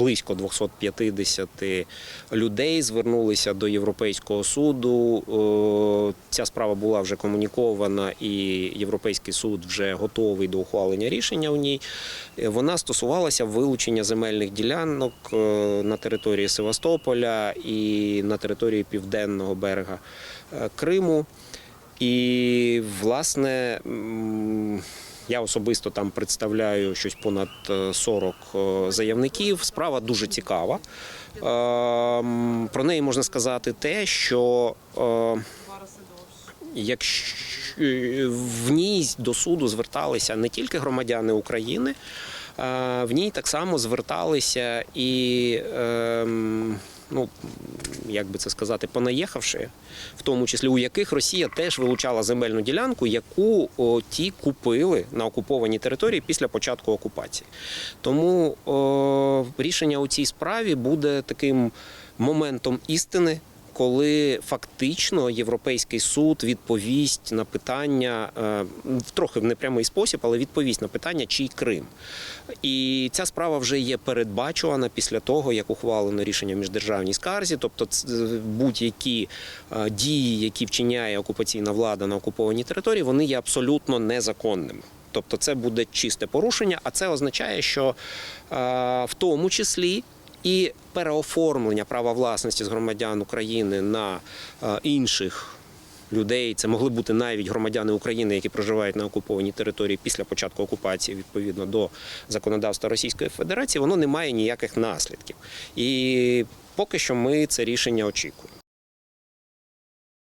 Близько 250 людей звернулися до Європейського суду. Е, Ця справа була вже комунікована, і Європейський суд вже готовий до ухвалення рішення у ній. Е, Вона стосувалася вилучення земельних ділянок е, на території Севастополя і на території південного берега Криму. І, власне, я особисто там представляю щось понад е, 40 е, заявників. Справа дуже цікава. Ем, Про неї можна сказати те, що е, якщо в ній до суду зверталися не тільки громадяни України, е, в ній так само зверталися і. ем, Ну, як би це сказати, понаїхавши, в тому числі у яких Росія теж вилучала земельну ділянку, яку о, ті купили на окупованій території після початку окупації. Тому о, рішення у цій справі буде таким моментом істини. Коли фактично Європейський суд відповість на питання е, в трохи в непрямий спосіб, але відповість на питання, чий Крим. І ця справа вже є передбачувана після того, як ухвалено рішення в міждержавній скарзі. Тобто, будь-які е, дії, які вчиняє окупаційна влада на окупованій території, вони є абсолютно незаконними. Тобто, це буде чисте порушення, а це означає, що е, в тому числі. І переоформлення права власності з громадян України на е, інших людей. Це могли бути навіть громадяни України, які проживають на окупованій території після початку окупації, відповідно до законодавства Російської Федерації, воно не має ніяких наслідків. І поки що ми це рішення очікуємо.